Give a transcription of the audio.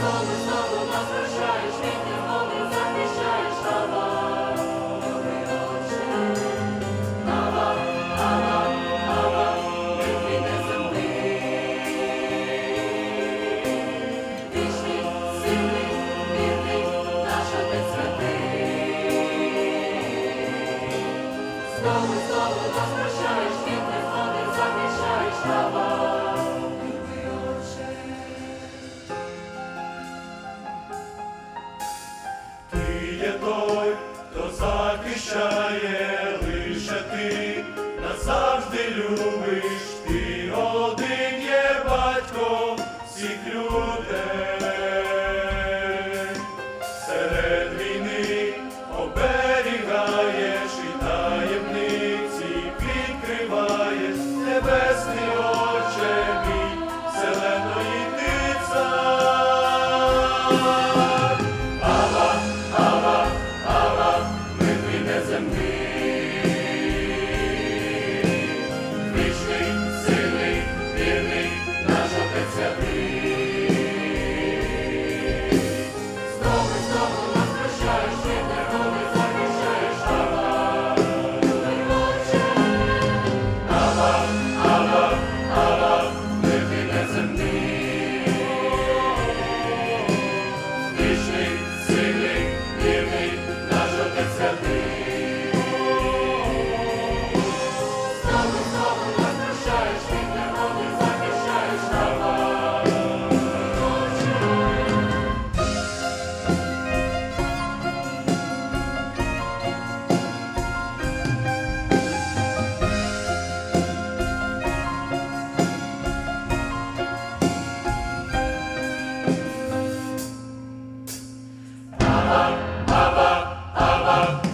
знову нас прощаєш, від неволі захищаєш Ава, любий Отче. Знову, знову від неволі захищаєш Ава, захищає, лише ти назавжди любиш, ти один є батько всіх людей. up.